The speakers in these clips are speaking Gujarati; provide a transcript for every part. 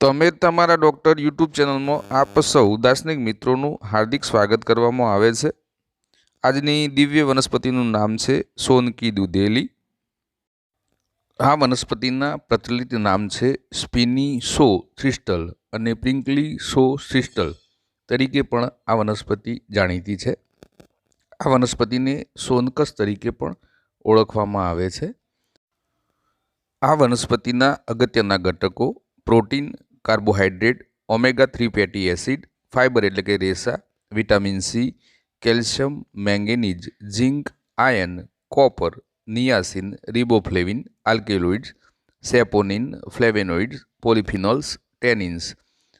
તમે તમારા ડૉક્ટર યુટ્યુબ ચેનલમાં આપ સૌ દાર્શનિક મિત્રોનું હાર્દિક સ્વાગત કરવામાં આવે છે. આજની દિવ્ય વનસ્પતિનું નામ છે સોનકી દુધેલી. આ વનસ્પતિના પ્રચલિત નામ છે સ્પિની સો થ્રિસ્ટલ અને પ્રિંકલી સો થ્રિસ્ટલ તરીકે પણ આ વનસ્પતિ જાણીતી છે. આ વનસ્પતિને સોનકસ તરીકે પણ ઓળખવામાં આવે છે. આ વનસ્પતિના અગત્યના ઘટકો protein carbohydrate omega three fatty acid, fibre એટલે કે રેસા, vitamin C, calcium, manganese, zinc iron copper, niacin, riboflavin, alkaloids, saponin, flavonoids, polyphenols, tannins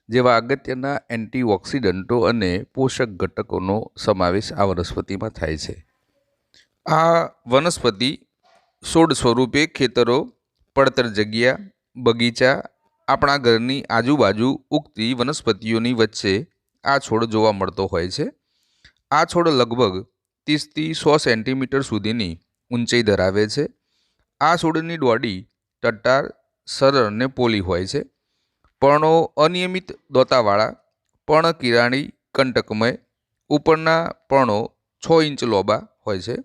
જેવા અગત્યના એન્ટીઓક્સિડન્ટો અને પોષક ઘટકોનો સમાવેશ આ વનસ્પતિમાં થાય છે. આ વનસ્પતિ છોડ સ્વરૂપે ખેતરો, પડતર જગ્યા, બગીચા આપણા ઘરની આજુબાજુ ઉગતી વનસ્પતિઓની વચ્ચે આ છોડ જોવા મળતો હોય છે. આ છોડ લગભગ ત્રીસથી સો સેન્ટીમીટર સુધીની ઊંચાઈ ધરાવે છે. આ છોડની દોડી ટટ્ટાર, સરળ અને પોલી હોય છે. પર્ણો અનિયમિત દોતાવાળા, પર્ણ કિરાણી, કંટકમય, ઉપરના પર્ણો છ ઇંચ લોબા હોય છે.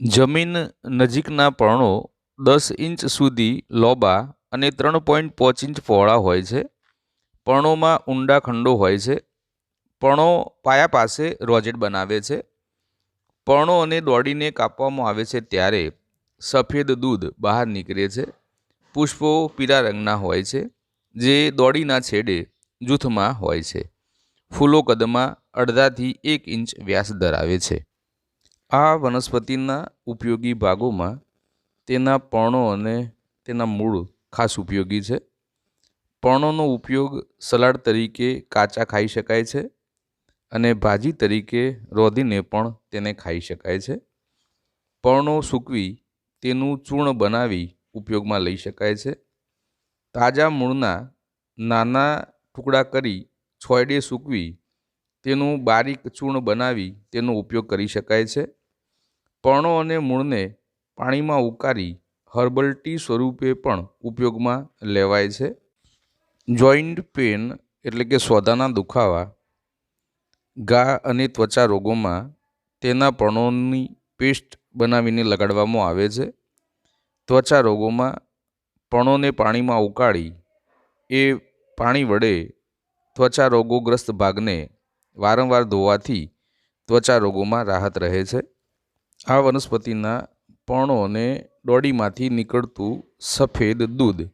જમીન નજીકના પર્ણો દસ ઇંચ સુધી લોબા અને ત્રણ પોઈન્ટ પાંચ ઇંચ પહોળા હોય છે. પર્ણોમાં ઊંડા ખંડો હોય છે. પર્ણો પાયા પાસે રોજેટ બનાવે છે. પર્ણો અને દોડીને કાપવામાં આવે છે ત્યારે સફેદ દૂધ બહાર નીકળે છે. પુષ્પો પીળા રંગના હોય છે, જે દોડીના છેડે જૂથમાં હોય છે. ફૂલો કદમાં અડધાથી એક ઇંચ વ્યાસ ધરાવે છે. આ વનસ્પતિના ઉપયોગી ભાગોમાં તેના પર્ણો અને તેના મૂળ ખાસ ઉપયોગી છે. પર્ણોનો ઉપયોગ સલાડ તરીકે કાચા ખાઈ શકાય છે અને ભાજી તરીકે રોધીને પણ તેને ખાઈ શકાય છે. પર્ણો સૂકવી તેનું ચૂર્ણ બનાવી ઉપયોગમાં લઈ શકાય છે. તાજા મૂળના નાના ટુકડા કરી છોયડે સૂકવી તેનું બારીક ચૂર્ણ બનાવી તેનો ઉપયોગ કરી શકાય છે. પર્ણો અને મૂળને પાણીમાં ઉકાળી હર્બલ ટી સ્વરૂપે પણ ઉપયોગમાં લેવાય છે. જોઈન્ટ પેન એટલે કે સોદાના દુખાવા ઘા અને ત્વચા રોગોમાં તેના પર્ણોની પેસ્ટ બનાવીને લગાડવામાં આવે છે. ત્વચા રોગોમાં પર્ણોને પાણીમાં ઉકાળી, એ પાણી વડે ત્વચા રોગોગ્રસ્ત ભાગને વારંવાર ધોવાથી ત્વચા રોગોમાં રાહત રહે છે. આ વનસ્પતિના પર્ણો દોડીમાંથી નીકળતું સફેદ દૂધ,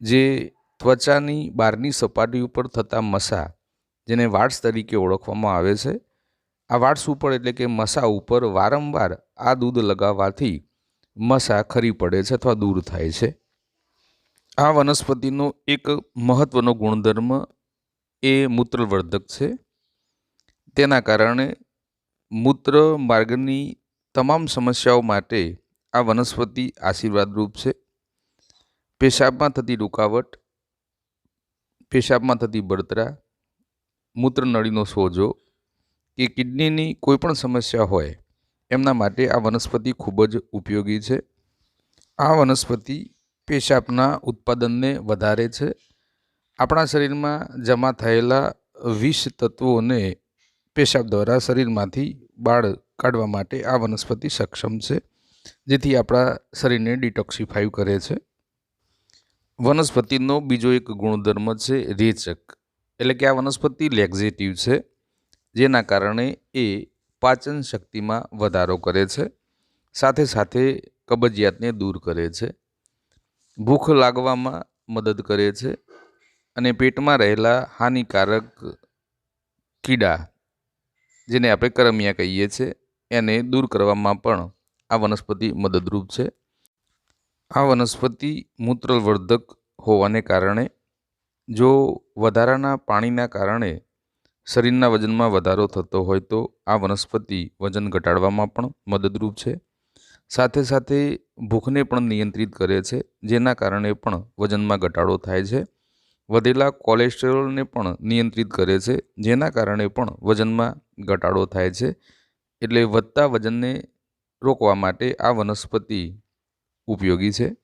જે ત્વચાની બહારની સપાટી ઉપર થતા મસા, જેને વાટ્સ તરીકે ઓળખવામાં આવે છે. આ વાટ્સ ઉપર એટલે કે મસા ઉપર વારંવાર આ દૂધ લગાવવાથી મસા ખરી પડે છે અથવા દૂર થાય છે. આ વનસ્પતિનો એક મહત્ત્વનો ગુણધર્મ એ મૂત્રવર્ધક છે. તેના કારણે મૂત્ર માર્ગની તમામ સમસ્યાઓ માટે આ વનસ્પતિ આશીર્વાદરૂપ છે. પેશાબમાં થતી રૂકાવટ, પેશાબમાં થતી બળતરા, મૂત્રનળીનો સોજો કે કિડનીની કોઈપણ સમસ્યા હોય એમના માટે આ વનસ્પતિ ખૂબ જ ઉપયોગી છે. આ વનસ્પતિ પેશાબના ઉત્પાદનને વધારે છે. આપણા શરીરમાં જમા થયેલા વિષ તત્વોને પેશાબ દ્વારા શરીરમાંથી બાળ કાઢવા માટે આ વનસ્પતિ સક્ષમ છે. જેથી આપણા શરીરને ડિટોક્સિફાઈવ કરે છે. વનસ્પતિનો બીજો એક ગુણધર્મ છે રેચક. એટલે કે આ વનસ્પતિ લેક્ઝેટિવ છે, જેના કારણે એ પાચન શક્તિમાં વધારો કરે છે, સાથે સાથે કબજિયાતને દૂર કરે છે, ભૂખ લાગવામાં મદદ કરે છે, અને પેટમાં રહેલા હાનિકારક કીડા, જેને આપણે કરમિયા કહીએ છીએ, એને દૂર કરવામાં પણ આ વનસ્પતિ મદદરૂપ છે. આ વનસ્પતિ મૂત્રવર્ધક હોવાને કારણે જો વધારાના પાણીના કારણે શરીરના વજનમાં વધારો થતો હોય તો આ વનસ્પતિ વજન ઘટાડવામાં પણ મદદરૂપ છે. સાથે સાથે ભૂખને પણ નિયંત્રિત કરે છે, જેના કારણે પણ વજનમાં ઘટાડો થાય છે. વધેલા કોલેસ્ટ્રોલને પણ નિયંત્રિત કરે છે, જેના કારણે પણ વજનમાં ઘટાડો થાય છે. એટલે વધતા વજનને રોકવા માટે આ વનસ્પતિ ઉપયોગી છે.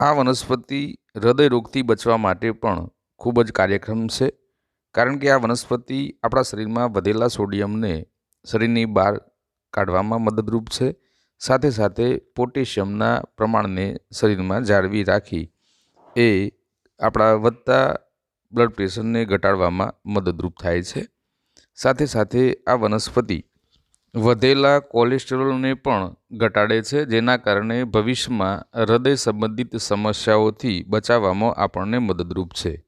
આ વનસ્પતિ હૃદયરોગથી બચવા માટે પણ ખૂબ જ કાર્યક્ષમ છે. કારણ કે આ વનસ્પતિ આપણા શરીરમાં વધેલા સોડિયમને શરીરની બહાર કાઢવામાં મદદરૂપ છે. સાથે સાથે પોટેશિયમના પ્રમાણને શરીરમાં જાળવી રાખી એ આપણા વધતા બ્લડ પ્રેશરને ઘટાડવામાં મદદરૂપ થાય છે. સાથે સાથે આ વનસ્પતિ વધેલા કોલેસ્ટ્રોલને પણ ઘટાડે છે, જેના કારણે ભવિષ્યમાં હૃદય સંબંધિત સમસ્યાઓથી બચાવવામાં આપણને મદદરૂપ છે.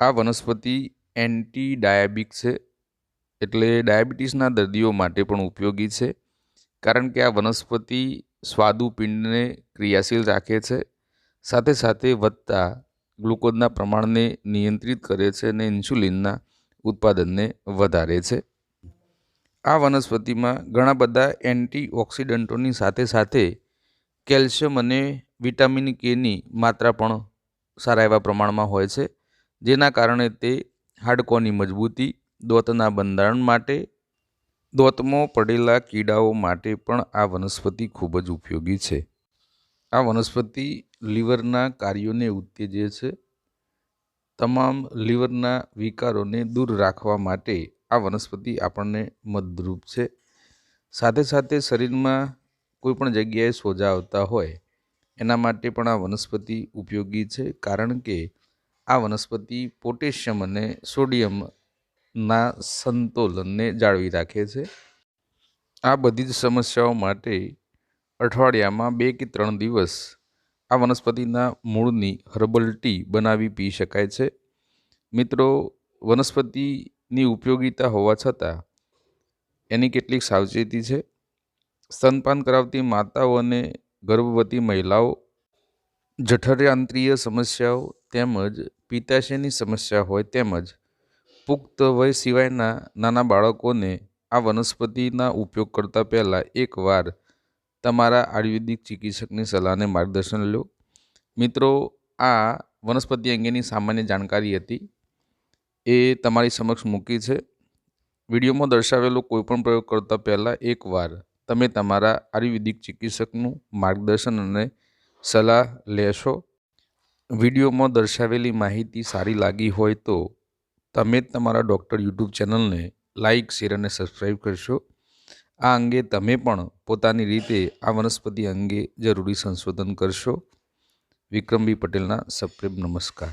આ વનસ્પતિ એન્ટી ડાયાબિક છે, એટલે ડાયાબિટીસના દર્દીઓ માટે પણ ઉપયોગી છે, કારણ કે આ વનસ્પતિ સ્વાદુપિંડને ક્રિયાશીલ રાખે છે, સાથે સાથે વધતા ગ્લુકોઝના પ્રમાણને નિયંત્રિત કરે છે અને ઇન્સ્યુલિનના ઉત્પાદનને વધારે છે. આ વનસ્પતિમાં ઘણા બધા એન્ટીઓક્સિડન્ટોની સાથે સાથે કેલ્શિયમ અને વિટામિન કેની માત્રા પણ સારા એવા પ્રમાણમાં હોય છે, જેના કારણે તે હાડકોની મજબૂતી, દોતના બંધારણ માટે, દોતમાં પડેલા કીડાઓ માટે પણ આ વનસ્પતિ ખૂબ જ ઉપયોગી છે. આ વનસ્પતિ લીવરના કાર્યોને ઉત્તેજે છે. તમામ લીવરના વિકારોને દૂર રાખવા માટે આ વનસ્પતિ આપણને મદરૂપ છે. સાથે સાથે શરીરમાં કોઈ પણ જગ્યાએ સોજા આવતા હોય, એના માટે પણ આ વનસ્પતિ ઉપયોગી છે. કારણ કે આ વનસ્પતિ પોટેશિયમ અને સોડિયમના સંતુલનને જાળવી રાખે છે. આ બધી જ સમસ્યાઓ માટે અઠવાડિયામાં બે કે ત્રણ દિવસ આ વનસ્પતિના મૂળની હર્બલ ટી બનાવી પી શકાય છે. મિત્રો વનસ્પતિની ઉપયોગિતા હોવા છતાં, એની કેટલીક સાવચેતી છે. સ્તનપાન કરાવતી માતાઓ અને ગર્ભવતી મહિલાઓ, જઠરયાંત્રીય સમસ્યાઓ તેમજ પિત્તાશયની સમસ્યા હોય તેમજ પુખ્ત વય સિવાયના નાના બાળકોને આ વનસ્પતિના ઉપયોગ કરતાં પહેલાં એકવાર તમારા આયુર્વેદિક ચિકિત્સકની સલાહને માર્ગદર્શન લો. મિત્રો, આ વનસ્પતિ અંગેની સામાન્ય જાણકારી હતી. એ તમારી સમક્ષ મૂકી છે. વિડીયોમાં દર્શાવેલો કોઈપણ પ્રયોગ કરતાં પહેલાં એકવાર તમે તમારા આયુર્વેદિક ચિકિત્સકનું માર્ગદર્શન અને સલાહ લેશો. વિડીયોમાં દર્શાવેલી માહિતી સારી લાગી હોય તો તમે તમારા ડૉક્ટર યુટ્યુબ ચેનલને લાઇક શેર અને સબસ્ક્રાઈબ કરશો. આ અંગે તમે પણ પોતાની રીતે આ વનસ્પતિ અંગે જરૂરી સંશોધન કરશો. વિક્રમભાઈ પટેલના સપ્રેમ નમસ્કાર.